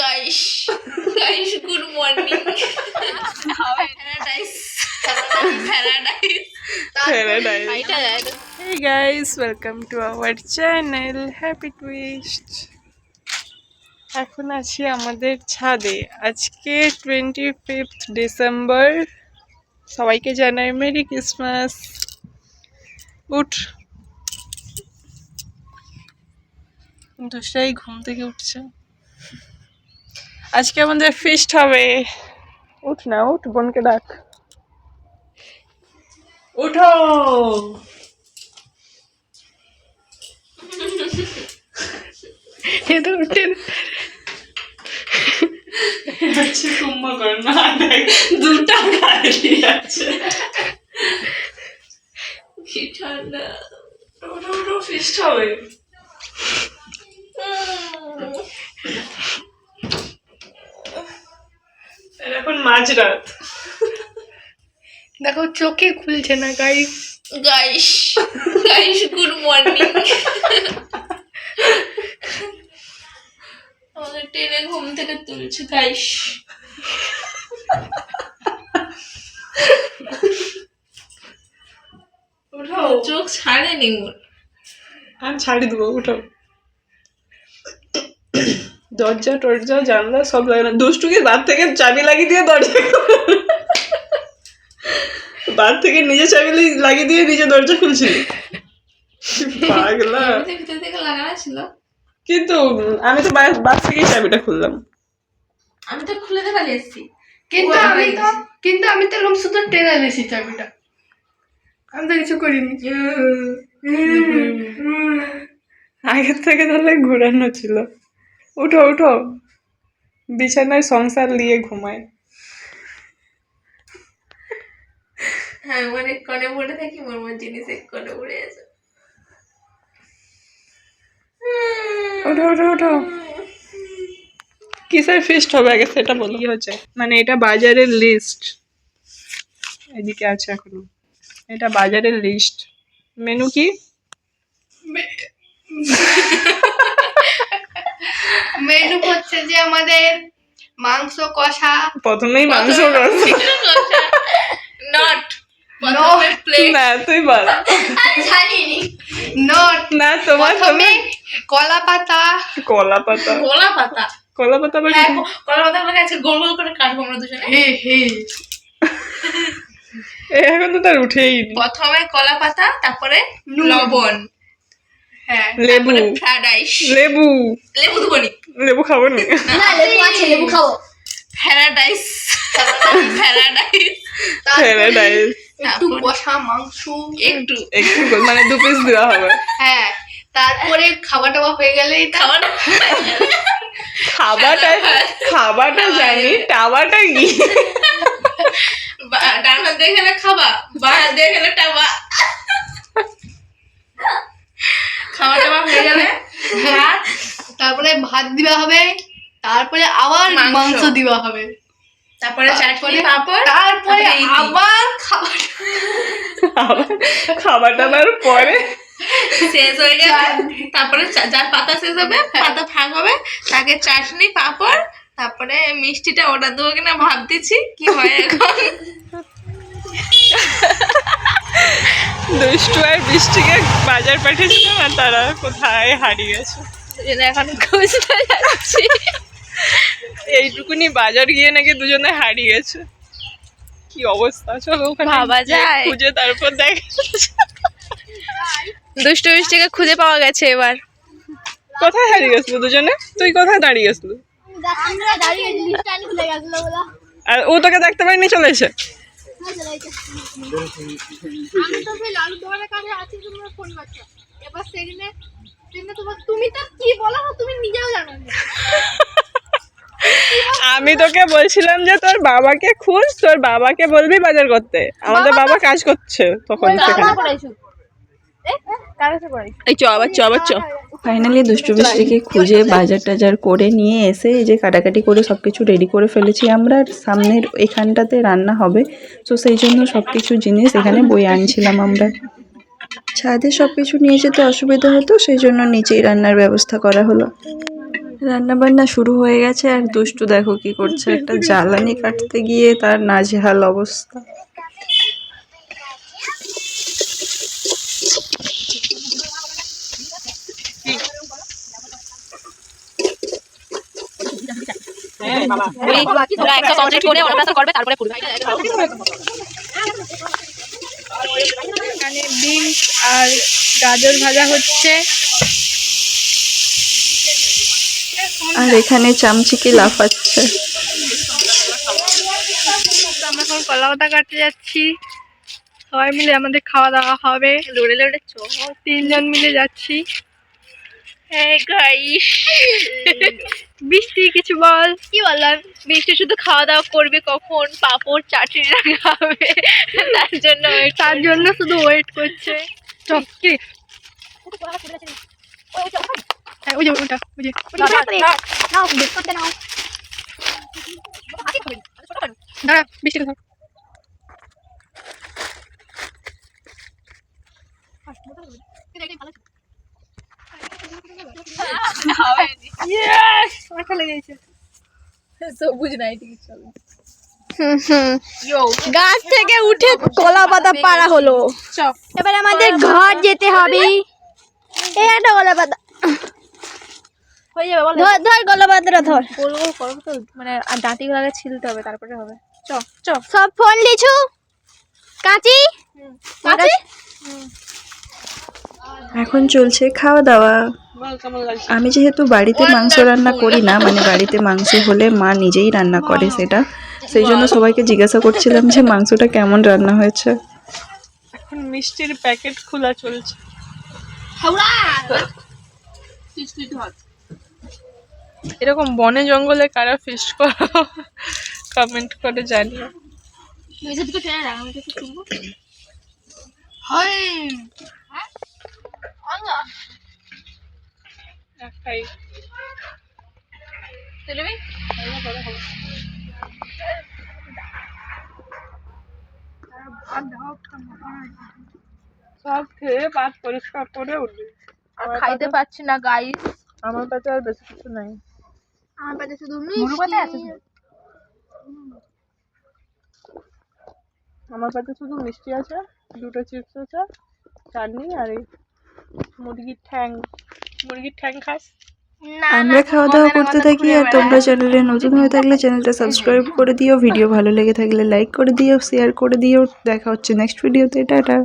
Guys guys good morning paradise paradise Paradise. Hey guys, welcome to our channel. Happy Twist. এখন আছি আমাদের ছাদে। আজকে টোয়েন্টি ফিফথ ডিসেম্বর সবাইকে জানাই মেরি ক্রিসমাস উঠ। দুষ্টাই ঘুম থেকে উঠছে। আজকে আমাদের ফিস্ট হবে। উঠ না উঠ বোনকে ডাক। উঠো। উঠে হচ্ছে কুম্ভকর্ণ দুটা গাড়ি আছে। কি ঠান্ডা। ওটা ওটা ফিস্ট হবে আর এখন মাঝরাত দেখো চোখে খুলছে না guys guys guys good morning আমাদের টেনে ঘুম থেকে তুলছে গাইস চোখ ছাড়েনি মোর। আমি ছাড়ি দেবো উঠো দরজা টরজা জানলা সব লাগানো দুষ্টুকে বাদ থেকে চাবি লাগিয়ে দিয়ে দরজা বাদ থেকে নিজে চাবি লাগি- লাগিয়ে দিয়ে নিজে দরজা খুলছিল পাগলা। লাগানো ছিল। কিন্তু আমি তো বা- বাদ থেকেই চাবিটা খুললাম। আমি তো খুলে দিয়ে পালিয়ে এসেছি কিন্তু আমি তো। কিন্তু আমি তো এরকম শুধু টেনে দিয়েছি চাবিটা। আমি তো কিছু করিনি। আগের থেকে তাহলে ঘোরানো ছিল। উঠো উঠো। বিছানায় সংসার নিয়ে ঘুমায়। হ্যাঁ আমার এক কনে পড়ে থাকি মোর মোর জিনিস এক কনে পড়ে আছে। ওঠো ওঠো ওঠো কিসের ফিস্ট হবে আগে সেটা বলো। কি হচ্ছে? মানে এটা বাজারের লিস্ট এদিকে আছে এখনও। এটা বাজারের লিস্ট মেনু কি? মেনু হচ্ছে যে আমাদের মাংস কষা। প্রথমেই মাংস নট না তুই বল। নট না তোমার প্রথমে কলা পাতা। কলা পাতা। গোলা পাতা। কলা পাতা আবার হ্যাঁ কি? কলা পাতা আজকে গোল গোল করে কাটবো আমরা দুজনে। হে হে। এখন তো তার উঠেই প্রথমে কলা পাতা তারপরে লবণ। হ্যাঁ লেবু। Fried rice. লেবু। লেবু দেবনি লেবু খাব নি? না লেবু আছে লেবু খাব। প্যারাডাইস প্যারাডাইস প্যারাডাইস একটু কষা মাংস। একটু। একটু মানে দু পিস দেওয়া হবে। হ্যাঁ তারপরে খাবার টাবার হয়ে গেলে খাবার খাবারটা খাবারটা জানি টাবাটা কি? ডান হাত দিয়ে খেলে খাবা বা হাত দিয়ে খেলে টাবা খাওয়া টাবা হয়ে গেলে তারপরে ভাত দিবা হবে তারপরে আবার মাংস। দিবা হবে। তারপরে চাটনি পাপড় তারপরে আবার খাবার। খাবার টাবার পরে। শেষ হয়ে গেলে তারপরে যার পাতা শেষ হবে পাতা ফাঁক হবে তাকে চাটনি পাপড় তারপরে মিষ্টিটা অর্ডার দেবো কিনা ভাবতেছি কি হয় এখন? দুষ্টু আর বৃষ্টিকে বাজার পাঠিয়েছিলাম আর তারা কোথায় হারিয়ে গেছে সেজন্য এখন খুঁজতে যাচ্ছি। এইটুকুনি বাজার গিয়ে নাকি দুজনে হারিয়ে গেছে। কি অবস্থা? চলো ওখানে ভাবা যায়। খুঁজে তারপর দেখ। দুষ্টু মিষ্টিকে খুঁজে পাওয়া গেছে এবার। কোথায় হারিয়ে গেছিল দুজনে? তুই কোথায় দাঁড়িয়ে গেছিল? আর ও তোকে দেখতে পারিনি চলে এসে? আমি তো সেই লালু দোকানের কাছে আছি তোমরা ফোন করছ। এবার সেদিনে সেদিনে তোমার তুমি তো কি বলো না তুমি নিজেও জানো না আমি তোকে বলছিলাম যে তোর বাবাকে খুঁজ তোর বাবাকে বলবি বাজার করতে। আমাদের বাবা কাজ করছে তখন এই চ আবার চ আবার চ। ফাইনালি দুষ্টু বৃষ্টিকে খুঁজে বাজার টাজার করে নিয়ে এসে এই যে কাটাকাটি করে সব কিছু রেডি করে ফেলেছি। আমরা আর সামনের এখানটাতে রান্না হবে। তো সেই জন্য সব কিছু জিনিস এখানে বই আনছিলাম আমরা। ছাদে সব কিছু নিয়ে যেতে অসুবিধা হতো সেই জন্য নিচেই রান্নার ব্যবস্থা করা হলো। রান্না বান্না শুরু হয়ে গেছে আর দুষ্টু দেখো কি করছে। একটা জ্বালানি কাটতে গিয়ে তার নাজেহাল অবস্থা। বিনস আর গাজর ভাজা হচ্ছে। আর এখানে চামচিকে লাফাচ্ছে। আমরা এখন কলা পাতা কাটতে যাচ্ছি। সবাই মিলে আমাদের খাওয়া দাওয়া হবে। লড়ে লড়ে চো তিনজন মিলে যাচ্ছি। বৃষ্টি কিছু বল। কি বললাম? বৃষ্টি শুধু খাওয়া দাওয়া করবে কখন? পাপড় চাটনি খাবে তার জন্য তার জন্য শুধু ওয়েট করছে। চল কি? হ্যাঁ ওই যে ওটা ওই যে গাছ থেকে উঠে কলা পাতা পাড়া হলো। এবার আমাদের ঘর যেতে হবে। এই একটা কলা পাতা। হয়ে যাবে বল। ধর ধর কলা ধর। গোল গোল করব তো মানে আর ডাঁটিগুলো আগে ছিলতে হবে তারপরে হবে। চ চ। সব ফোন লিছু কাঁচি? কাঁচি? এখন চলছে খাওয়া দাওয়া আমি যেহেতু বাড়িতে মাংস রান্না করি না মানে বাড়িতে মাংস হলে মা নিজেই রান্না করে সেটা। সেই জন্য সবাইকে জিজ্ঞাসা করছিলাম যে মাংসটা কেমন রান্না হয়েছে। এখন মিষ্টির প্যাকেট খোলা চলছে। এরকম বনে জঙ্গলে কারা ফিস্ট করো কমেন্ট করে জানিও। একটাই সব খেয়ে পাত পরিষ্কার করে উঠবি। আর খাইতে পাচ্ছি না গাইস আমার কাছে আর বেশি কিছু নাই। আমার পাতে শুধু আমার কাছে শুধু মিষ্টি আছে দুটো চিপস আছে চাটনি আর এই মুরগির ঠ্যাং। মুরগির ঠ্যাং খাস? আমরা খাওয়া দাওয়া করতে থাকি আর তোমরা চ্যানেলে নতুন হয়ে থাকলে চ্যানেলটা সাবস্ক্রাইব করে দিও ভিডিও ভালো লেগে থাকলে লাইক করে দিও শেয়ার করে দিও। দেখা হচ্ছে নেক্সট ভিডিওতে টাটা।